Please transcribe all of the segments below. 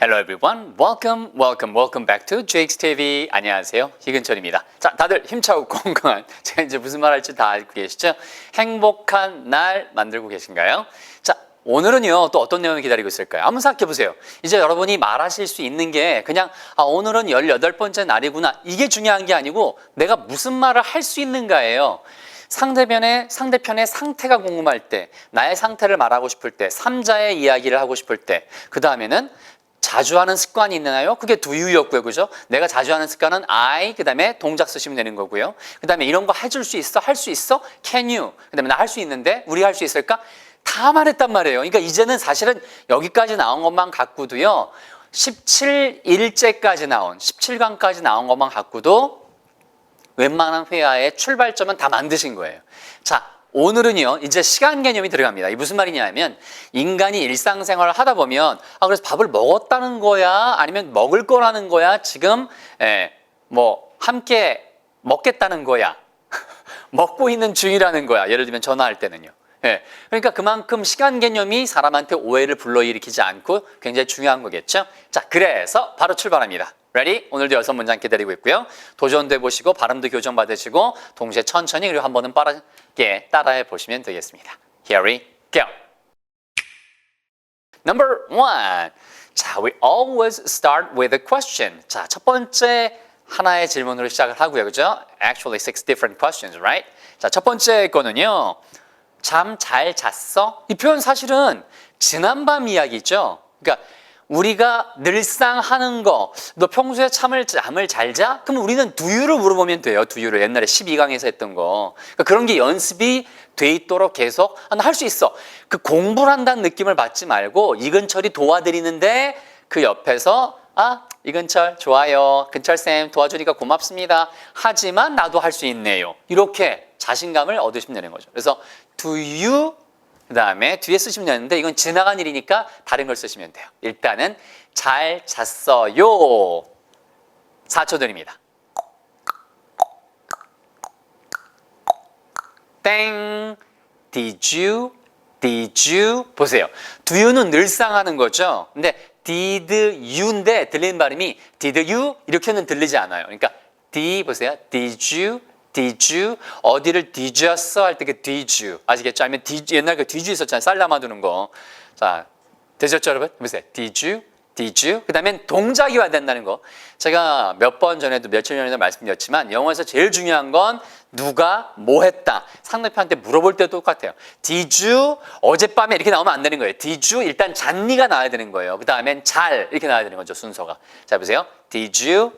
Hello everyone. Welcome, welcome, welcome back to JX TV. 안녕하세요. 희근철입니다. 자, 다들 힘차고 건강한 제가 이제 무슨 말 할지 다 알고 계시죠? 행복한 날 만들고 계신가요? 자, 오늘은요 또 어떤 내용이 기다리고 있을까요? 한번 생각해 보세요. 이제 여러분이 말하실 수 있는 게 그냥 아, 오늘은 18번째 날이구나. 이게 중요한 게 아니고 내가 무슨 말을 할 수 있는가예요. 상대편의 상대편의 상태가 궁금할 때, 나의 상태를 말하고 싶을 때, 삼자의 이야기를 하고 싶을 때, 그 다음에는 자주 하는 습관이 있나요? 그게 do였고요, 그죠? 내가 자주 하는 습관은 I, 그 다음에 동작 쓰시면 되는 거고요. 그 다음에 이런 거 해줄 수 있어? 할 수 있어? Can you? 그 다음에 나 할 수 있는데, 우리 할 수 있을까? 다 말했단 말이에요. 그러니까 이제는 사실은 여기까지 나온 것만 갖고도요, 17일째까지 나온, 17강까지 나온 것만 갖고도 웬만한 회화의 출발점은 다 만드신 거예요. 자, 오늘은요, 이제 시간 개념이 들어갑니다. 이 무슨 말이냐면, 인간이 일상생활을 하다 보면, 아, 그래서 밥을 먹었다는 거야? 아니면 먹을 거라는 거야? 지금, 예, 뭐, 함께 먹겠다는 거야? 먹고 있는 중이라는 거야. 예를 들면 전화할 때는요. 예. 그러니까 그만큼 시간 개념이 사람한테 오해를 불러일으키지 않고 굉장히 중요한 거겠죠. 자, 그래서 바로 출발합니다. Ready? 오늘도 여섯 문장 기다리고 있고요. 도전도 해보시고 발음도 교정 받으시고 동시에 천천히 그리고 한 번은 빠르게 따라해 보시면 되겠습니다. Here we go. Number one. 자, we always start with a question. 자, 첫 번째 하나의 질문으로 시작을 하고요. 그죠? Actually six different questions, right? 자, 첫 번째 거는요. 잠 잘 잤어? 이 표현 사실은 지난밤 이야기죠. 그러니까 우리가 늘상 하는 거, 너 평소에 잠을, 잠을 잘 자? 그럼 우리는 두유를 물어보면 돼요. 두유를 옛날에 12강에서 했던 거. 그러니까 그런 게 연습이 돼 있도록 계속 아, 나 할 수 있어. 그 공부를 한다는 느낌을 받지 말고 이근철이 도와드리는데 그 옆에서 아 이근철 좋아요. 근철 쌤 도와주니까 고맙습니다. 하지만 나도 할 수 있네요. 이렇게 자신감을 얻으시면 되는 거죠. 그래서 you 그 다음에 뒤에 쓰시면 되는데 이건 지나간 일이니까 다른 걸 쓰시면 돼요. 일단은 잘 잤어요. 4초 드립니다. 땡. Did you? Did you? 보세요. Do you는 늘상 하는 거죠. 근데 did you인데 들리는 발음이 did you? 이렇게는 들리지 않아요. 그러니까 D 보세요. Did you? Did you? 어디를 뒤졌어? 할 때 그 did you. 아시겠죠? 아니면 did, 옛날 그 did you 있었잖아요. 쌀 담아두는 거. 자, 되셨죠, 여러분? 보세요. Did you? Did you? 그 다음엔 동작이 와야 된다는 거. 제가 몇 번 전에도 며칠 전에도 말씀드렸지만 영어에서 제일 중요한 건 누가 뭐 했다. 상대편한테 물어볼 때도 똑같아요. Did you? 어젯밤에 이렇게 나오면 안 되는 거예요. Did you? 일단 잔니가 나와야 되는 거예요. 그 다음엔 잘 이렇게 나와야 되는 거죠. 순서가. 자, 보세요. Did you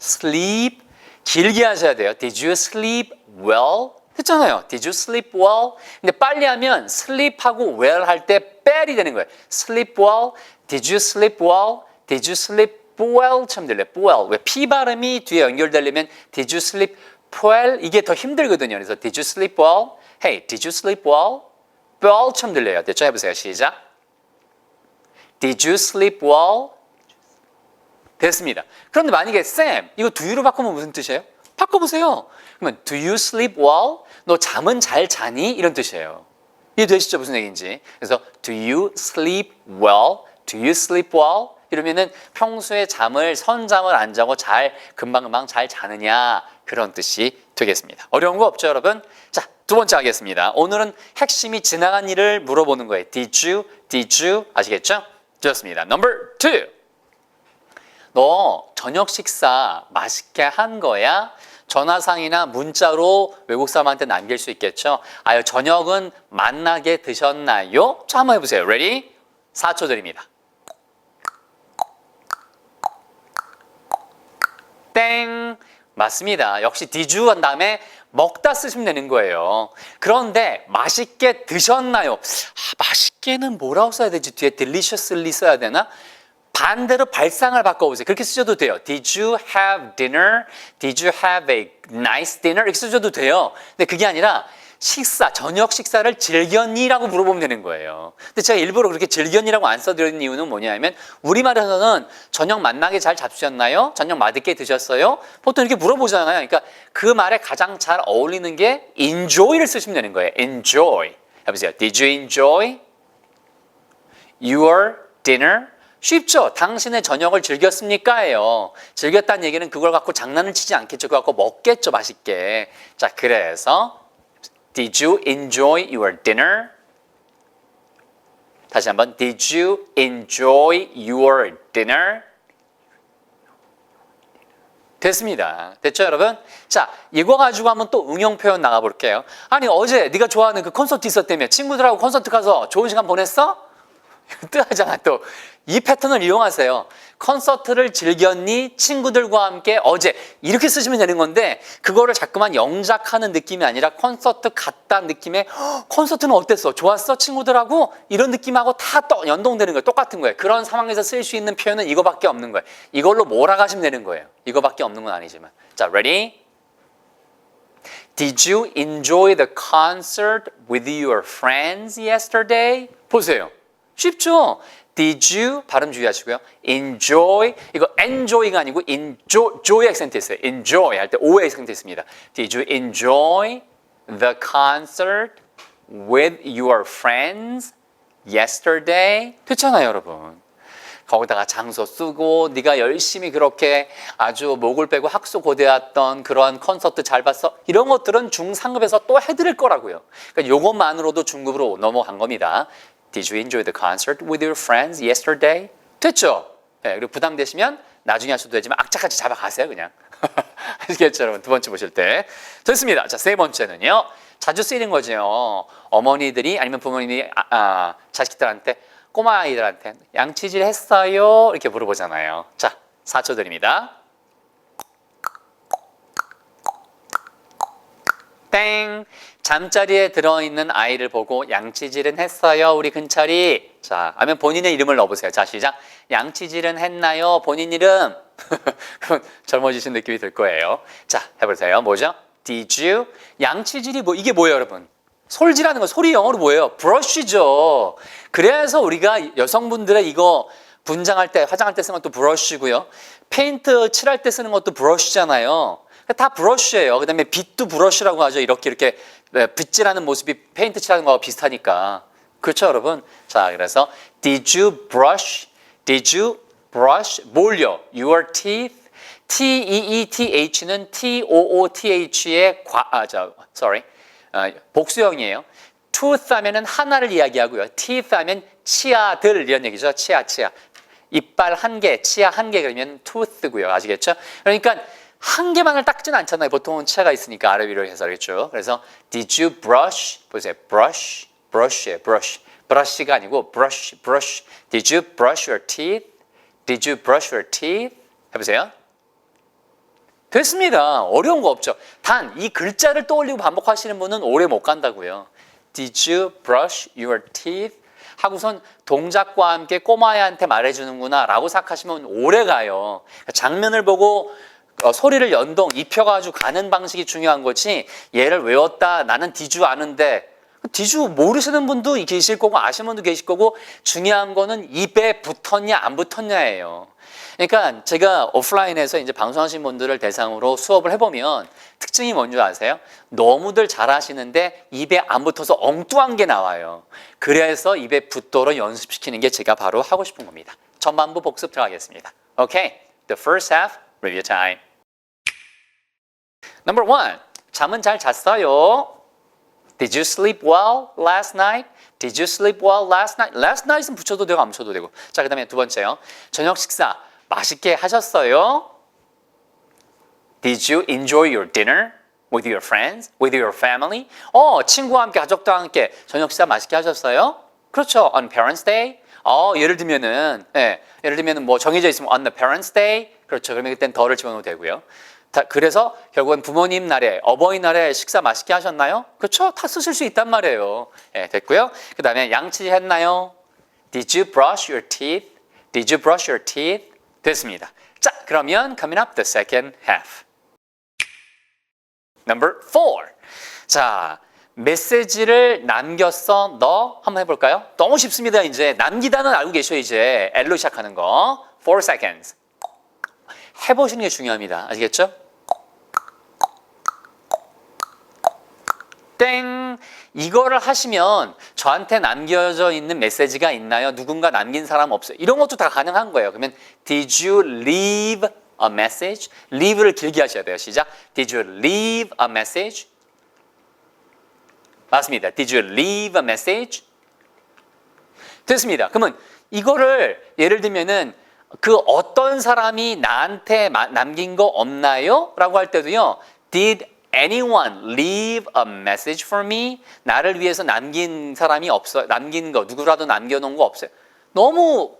sleep? 길게 하셔야 돼요. Did you sleep well? 했잖아요. Did you sleep well? 근데 빨리 하면 sleep하고 well 할 때 뺄이 되는 거예요. sleep well? Did you sleep well? Did you sleep well? 처럼 들려요. well. 왜 P 발음이 뒤에 연결되려면 Did you sleep well? 이게 더 힘들거든요. 그래서 Did you sleep well? Hey, did you sleep well? well 처럼 들려요. 됐죠? 해보세요. 시작. Did you sleep well? 됐습니다. 그런데 만약에 쌤 이거 do you로 바꾸면 무슨 뜻이에요? 바꿔보세요. 그러면 do you sleep well? 너 잠은 잘 자니? 이런 뜻이에요. 이해되시죠? 무슨 얘기인지. 그래서 do you sleep well? Do you sleep well? 이러면은 평소에 잠을 선잠을 안 자고 잘 금방금방 잘 자느냐 그런 뜻이 되겠습니다. 어려운 거 없죠, 여러분? 자, 두 번째 하겠습니다. 오늘은 핵심이 지나간 일을 물어보는 거예요. Did you? Did you? 아시겠죠? 좋습니다. Number two. 너 저녁 식사 맛있게 한 거야? 전화상이나 문자로 외국 사람한테 남길 수 있겠죠? 아유, 저녁은 만나게 드셨나요? 자, 한번 해보세요. Ready? 4초 드립니다. 땡. 맞습니다. 역시 you 한 다음에 먹다 쓰시면 되는 거예요. 그런데 맛있게 드셨나요? 아, 맛있게는 뭐라고 써야 되지? 뒤에 deliciously 써야 되나? 반대로 발상을 바꿔보세요. 그렇게 쓰셔도 돼요. Did you have dinner? Did you have a nice dinner? 이렇게 쓰셔도 돼요. 근데 그게 아니라 식사, 저녁 식사를 즐겼니라고 물어보면 되는 거예요. 근데 제가 일부러 그렇게 즐겼니라고 안 써드리는 이유는 뭐냐면 우리말에서는 저녁 만나게 잘 잡수셨나요? 저녁 맛있게 드셨어요? 보통 이렇게 물어보잖아요. 그러니까 그 말에 가장 잘 어울리는 게 enjoy를 쓰시면 되는 거예요. enjoy. 해보세요. Did you enjoy your dinner? 쉽죠? 당신의 저녁을 즐겼습니까 예요. 즐겼다는 얘기는 그걸 갖고 장난을 치지 않겠죠. 그거 갖고 먹겠죠, 맛있게. 자, 그래서 Did you enjoy your dinner? 다시 한번 Did you enjoy your dinner? 됐습니다. 됐죠, 여러분? 자, 이거 가지고 한번 또 응용 표현 나가 볼게요. 아니, 어제 네가 좋아하는 그 콘서트 있었다며 친구들하고 콘서트 가서 좋은 시간 보냈어? 뜨하잖아, 또. 이 패턴을 이용하세요. 콘서트를 즐겼니? 친구들과 함께 어제. 이렇게 쓰시면 되는 건데, 그거를 자꾸만 영작하는 느낌이 아니라 콘서트 갔다 느낌의 "헉, 콘서트는 어땠어? 좋았어? 친구들하고? 이런 느낌하고 다또 연동되는 거예요. 똑같은 거예요. 그런 상황에서 쓸 수 있는 표현은 이거밖에 없는 거예요. 이걸로 몰아가시면 되는 거예요. 이거밖에 없는 건 아니지만. 자, ready? Did you enjoy the concert with your friends yesterday? 보세요. 쉽죠? Did you 발음 주의하시고요. Enjoy 이거 enjoy가 아니고 enjoy joy 액센트 있어요. Enjoy 할 때 o 액센트 있습니다. Did you enjoy the concert with your friends yesterday? 됐잖아요, 여러분. 거기다가 장소 쓰고 네가 열심히 그렇게 아주 목을 빼고 학수 고대했던 그러한 콘서트 잘 봤어? 이런 것들은 중상급에서 또 해드릴 거라고요. 그러니까 요것만으로도 중급으로 넘어간 겁니다. Did you enjoy the concert with your friends yesterday? 됐죠? 네, 그리고 부담되시면 나중에 하셔도 되지만 악착같이 잡아가세요 그냥. 아시겠죠 여러분? 두 번째 보실 때. 됐습니다. 자, 세 번째는요. 자주 쓰이는 거죠. 어머니들이 아니면 부모님이 아, 아, 자식들한테 꼬마 아이들한테 양치질 했어요? 이렇게 물어보잖아요. 자, 4초 드립니다. 땡. 잠자리에 들어있는 아이를 보고 양치질은 했어요. 우리 근철이. 자, 하면 본인의 이름을 넣어보세요. 자, 시작. 양치질은 했나요? 본인 이름. 그럼 젊어지신 느낌이 들 거예요. 자, 해보세요. 뭐죠? Did you? 양치질이 뭐, 이게 뭐예요, 여러분? 솔질하는 거, 소리 영어로 뭐예요? 브러쉬죠. 그래서 우리가 여성분들의 이거 분장할 때, 화장할 때 쓰는 것도 브러쉬고요. 페인트 칠할 때 쓰는 것도 브러쉬잖아요. 다 브러쉬예요. 그다음에 빛도 브러쉬라고 하죠. 이렇게 이렇게 네, 빗질하는 모습이 페인트 칠하는 거와 비슷하니까. 그렇죠, 여러분? 자, 그래서 did you brush? Did you brush? 뭘요? Your teeth? T E E T H는 T O O T H의 과, 아, 저, sorry, 어, 복수형이에요. tooth 하면은 하나를 이야기하고요. teeth 하면 치아들 이런 얘기죠. 치아, 치아. 이빨 한 개, 치아 한 개 그러면 tooth고요. 아시겠죠? 그러니까 한 개만을 닦지는 않잖아요. 보통은 치아가 있으니까 아래 위로 해서 그렇죠. 그래서 did you brush? 보세요. brush, brush에 brush. brush가 아니고 brush, brush. Did you brush your teeth? Did you brush your teeth? 해보세요. 됐습니다. 어려운 거 없죠. 단 이 글자를 떠올리고 반복하시는 분은 오래 못 간다고요. Did you brush your teeth? 하고선 동작과 함께 꼬마애한테 말해주는구나 라고 생각하시면 오래 가요. 장면을 보고 어, 소리를 연동, 입혀가지고 가는 방식이 중요한 거지 얘를 외웠다 나는 디주 아는데 디주 모르시는 분도 계실 거고 아시는 분도 계실 거고 중요한 거는 입에 붙었냐 안 붙었냐예요. 그러니까 제가 오프라인에서 이제 방송하신 분들을 대상으로 수업을 해보면 특징이 뭔지 아세요? 너무들 잘하시는데 입에 안 붙어서 엉뚱한 게 나와요. 그래서 입에 붙도록 연습시키는 게 제가 바로 하고 싶은 겁니다. 전반부 복습 들어가겠습니다. Okay, the first half review time. Number one, 잠은 잘 잤어요. Did you sleep well last night? Did you sleep well last night? Last night은 붙여도 되고 안 붙여도 되고. 자, 그 다음에 두 번째요. 저녁 식사 맛있게 하셨어요? Did you enjoy your dinner with your friends, with your family? 어, 친구와 함께 가족과 함께 저녁 식사 맛있게 하셨어요? 그렇죠. On Parents' Day. 어, 예를 들면은 예, 예를 들면은 뭐 정해져 있으면 on the Parents' Day. 그렇죠. 그러면 그땐 더를 집어넣어도 되고요. 다, 그래서 결국은 부모님 날에 어버이날에 식사 맛있게 하셨나요? 그렇죠. 다 쓰실 수 있단 말이에요. 예, 됐고요. 그 다음에 양치 했나요? Did you brush your teeth? Did you brush your teeth? 됐습니다. 자, 그러면 coming up the second half. Number four. 자, 메시지를 남겼어 너 한번 해볼까요? 너무 쉽습니다. 이제 남기다는 알고 계셔 이제 L로 시작하는 거. Four seconds. 해보시는 게 중요합니다. 아시겠죠? 땡 이거를 하시면 저한테 남겨져 있는 메시지가 있나요? 누군가 남긴 사람 없어요? 이런 것도 다 가능한 거예요. 그러면 Did you leave a message? leave를 길게 하셔야 돼요. 시작. Did you leave a message? 맞습니다. Did you leave a message? 됐습니다. 그러면 이거를 예를 들면은 그 어떤 사람이 나한테 마- 남긴 거 없나요? 라고 할 때도요. Did anyone leave a message for me? 나를 위해서 남긴 사람이 없어요. 남긴 거 누구라도 남겨놓은 거 없어요. 너무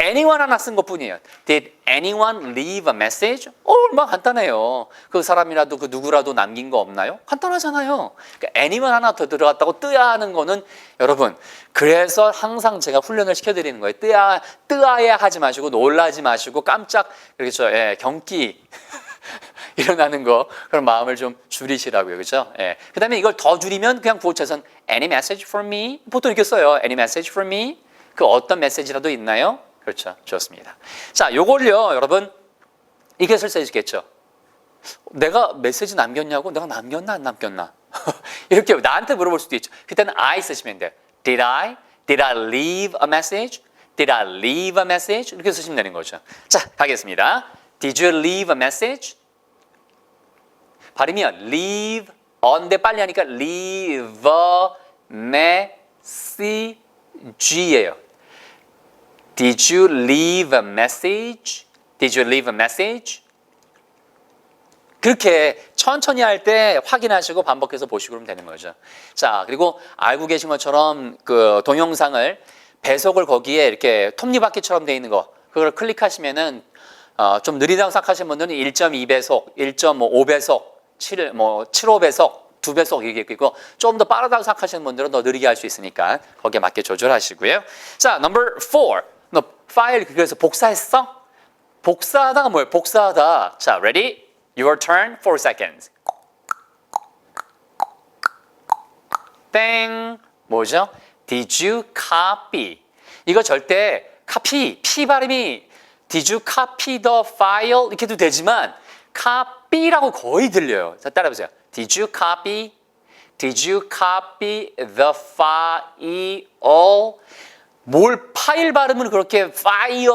anyone 하나 쓴 것 뿐이에요. Did anyone leave a message? 어, 얼마나 간단해요. 그 사람이라도 그 누구라도 남긴 거 없나요? 간단하잖아요. 그러니까 anyone 하나 더 들어갔다고 뜨야 하는 거는 여러분 그래서 항상 제가 훈련을 시켜드리는 거예요. 뜨야 뜨아야 하지 마시고 놀라지 마시고 깜짝 그렇죠. 예, 경기 일어나는 거 그런 마음을 좀 줄이시라고요. 그렇죠? 예. 그 다음에 이걸 더 줄이면 그냥 구호체선 any message for me 보통 이렇게 써요. any message for me 그 어떤 메시지라도 있나요? 그렇죠. 좋습니다. 자, 요걸요, 여러분 이게 설사 해주겠죠. 내가 메시지 남겼냐고? 내가 남겼나 안 남겼나? 이렇게 나한테 물어볼 수도 있죠. 그때는 I 쓰시면 돼요. Did I? Did I leave a message? Did I leave a message? 이렇게 쓰시면 되는 거죠. 자, 가겠습니다. Did you leave a message? 발음이요. leave on데 빨리 하니까 leave message예요. Did you leave a message? Did you leave a message? 그렇게 천천히 할 때 확인하시고 반복해서 보시고 그러면 되는 거죠. 자, 그리고 알고 계신 것처럼 그 동영상을 배속을 거기에 이렇게 톱니바퀴처럼 돼 있는 거 그걸 클릭하시면은 어, 좀 느리다고 생각하시는 분들은 1.2배속, 1.5배속, 7, 뭐 7.5배속, 2배속 이게 있고 좀 더 빠르다고 생각하시는 분들은 더 느리게 할 수 있으니까 거기에 맞게 조절하시고요. 자, number four. 너 파일 그래서 복사했어? 복사하다가 뭐예요? 복사하다. 자, ready? Your turn. Four seconds. 땡. 뭐죠? Did you copy? 이거 절대 copy, p 발음이 Did you copy the file? 이렇게 도 되지만 copy 라고 거의 들려요. 자, 따라해보세요. Did you copy? Did you copy the file? 뭘 파일 발음을 그렇게 파일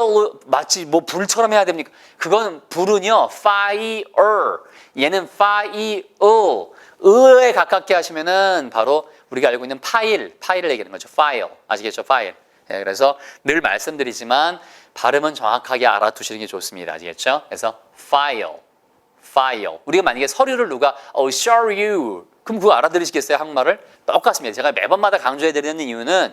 마치 뭐 불처럼 해야 됩니까? 그건 불은요 파이어 얘는 파이어 의에 가깝게 하시면은 바로 우리가 알고 있는 파일 파일을 얘기하는 거죠 파일 아시겠죠 파일 예, 그래서 늘 말씀드리지만 발음은 정확하게 알아두시는 게 좋습니다 아시겠죠? 그래서 파 일 파일 우리가 만약에 서류를 누가 oh show you 그럼 그거 알아들으시겠어요 한국말을? 똑같습니다 제가 매번마다 강조해 드리는 이유는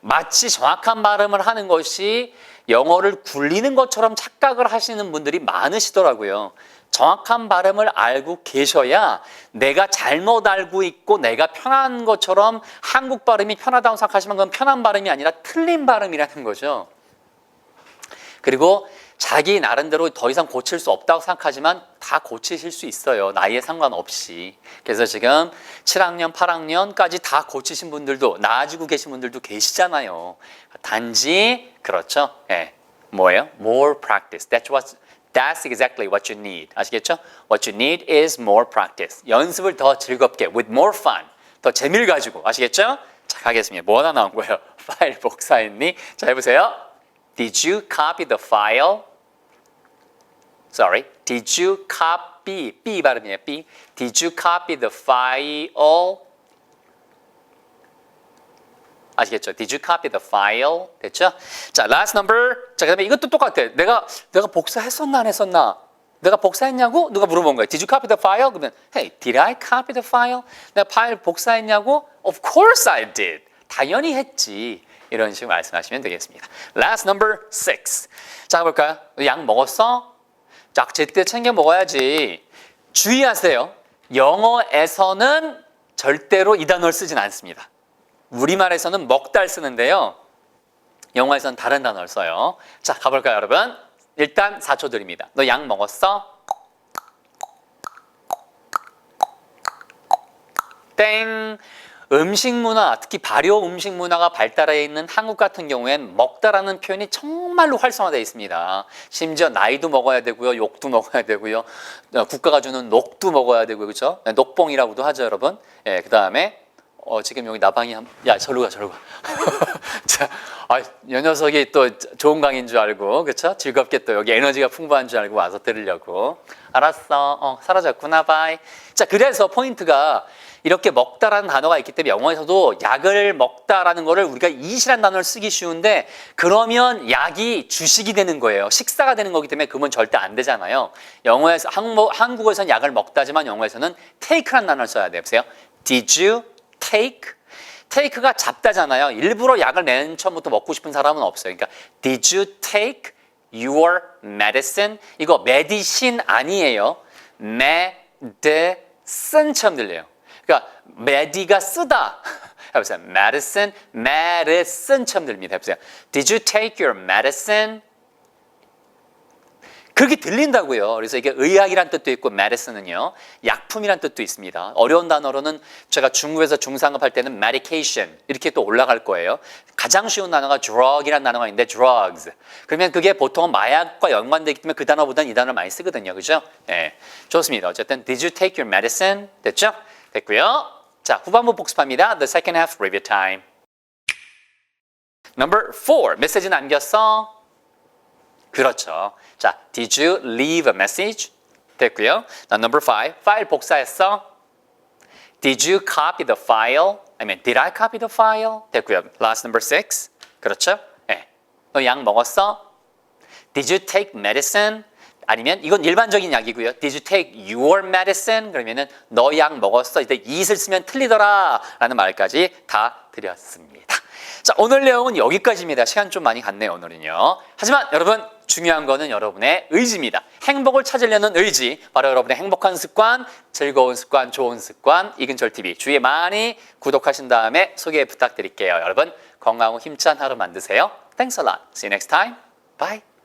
마치 정확한 발음을 하는 것이 영어를 굴리는 것처럼 착각을 하시는 분들이 많으시더라고요. 정확한 발음을 알고 계셔야 내가 잘못 알고 있고 내가 편한 것처럼 한국 발음이 편하다고 생각하시면 그건 편한 발음이 아니라 틀린 발음이라는 거죠. 그리고 자기 나름대로 더 이상 고칠 수 없다고 생각하지만 다 고치실 수 있어요. 나이에 상관없이. 그래서 지금 7학년, 8학년까지 다 고치신 분들도 나아지고 계신 분들도 계시잖아요. 단지 그렇죠. 예. 뭐예요? More practice. That's what That's exactly what you need. 아시겠죠? What you need is more practice. 연습을 더 즐겁게 with more fun. 더 재미를 가지고 아시겠죠? 자, 가겠습니다. 뭐 하나 나온 거예요? 파일 복사했니? 자, 해보세요. Did you copy the file? Sorry. Did you copy? B 발음이에요. B. Did you copy the file? 아시겠죠? Did you copy the file? 됐죠? 자, last number. 자, 그다음에 이것도 똑같아. 내가 내가 복사했었나 안 했었나? 내가 복사했냐고 누가 물어본 거예요. Did you copy the file? 그러면 Hey, did I copy the file? 내가 파일 복사했냐고? Of course I did. 당연히 했지. 이런 식으로 말씀하시면 되겠습니다. Last number six. 자, 볼까요? 약 먹었어? 자, 제때 챙겨 먹어야지. 주의하세요. 영어에서는 절대로 이 단어를 쓰진 않습니다. 우리말에서는 먹달 쓰는데요. 영어에서는 다른 단어를 써요. 자, 가볼까요, 여러분? 일단 4초 드립니다. 너 약 먹었어? 땡. 음식 문화, 특히 발효 음식 문화가 발달해 있는 한국 같은 경우엔 먹다라는 표현이 정말로 활성화되어 있습니다. 심지어 나이도 먹어야 되고요, 욕도 먹어야 되고요, 어, 국가가 주는 녹도 먹어야 되고요, 그렇죠? 녹봉이라고도 하죠, 여러분. 예, 그 다음에 어, 지금 여기 나방이 한, 야, 절로 가, 절로 가. 자, 아, 요 녀석이 또 좋은 강인 줄 알고, 그쵸? 즐겁게 또 여기 에너지가 풍부한 줄 알고 와서 들으려고. 알았어. 어, 사라졌구나, 바이. 자, 그래서 포인트가 이렇게 먹다라는 단어가 있기 때문에 영어에서도 약을 먹다라는 거를 우리가 이시란 단어를 쓰기 쉬운데 그러면 약이 주식이 되는 거예요. 식사가 되는 거기 때문에 그러면 절대 안 되잖아요. 영어에서, 한국, 한국어에서는 약을 먹다지만 영어에서는 take라는 단어를 써야 돼요. 보세요. Did you take? take가 잡다잖아요. 일부러 약을 맨 처음부터 먹고 싶은 사람은 없어요. 그러니까 did you take your medicine? 이거 medicine 아니에요. medicine처럼 들려요. 그러니까 medi가 쓰다. 해보세요. medicine, medicine처럼 들립니다. 해보세요. Did you take your medicine? 그렇게 들린다고요. 그래서 이게 의학이란 뜻도 있고 medicine은요. 약품이란 뜻도 있습니다. 어려운 단어로는 제가 중국에서 중상급 할 때는 medication 이렇게 또 올라갈 거예요. 가장 쉬운 단어가 drug이라는 단어가 있는데 drugs. 그러면 그게 보통 마약과 연관되기 때문에 그 단어보다는 이 단어를 많이 쓰거든요. 그죠? 네. 좋습니다. 어쨌든 did you take your medicine? 됐죠? 됐고요. 자, 후반부 복습합니다. The second half review time. Number four. 메시지 남겼어? 그렇죠. 자, did you leave a message? 됐고요. 나 number five. 파일 복사했어? Did you copy the file? 아니면 did I copy the file? 됐고요. Last number six. 그렇죠? 네. 너약 먹었어? Did you take medicine? 아니면 이건 일반적인 약이고요. Did you take your medicine? 그러면은 너 약 먹었어. 이때 it을 쓰면 틀리더라라는 말까지 다 드렸습니다. 자, 오늘 내용은 여기까지입니다. 시간 좀 많이 갔네요, 오늘은요. 하지만 여러분 중요한 거는 여러분의 의지입니다. 행복을 찾으려는 의지, 바로 여러분의 행복한 습관, 즐거운 습관, 좋은 습관, 이근철 TV 주위에 많이 구독하신 다음에 소개 부탁드릴게요. 여러분 건강하고 힘찬 하루 만드세요. Thanks a lot. See you next time. Bye.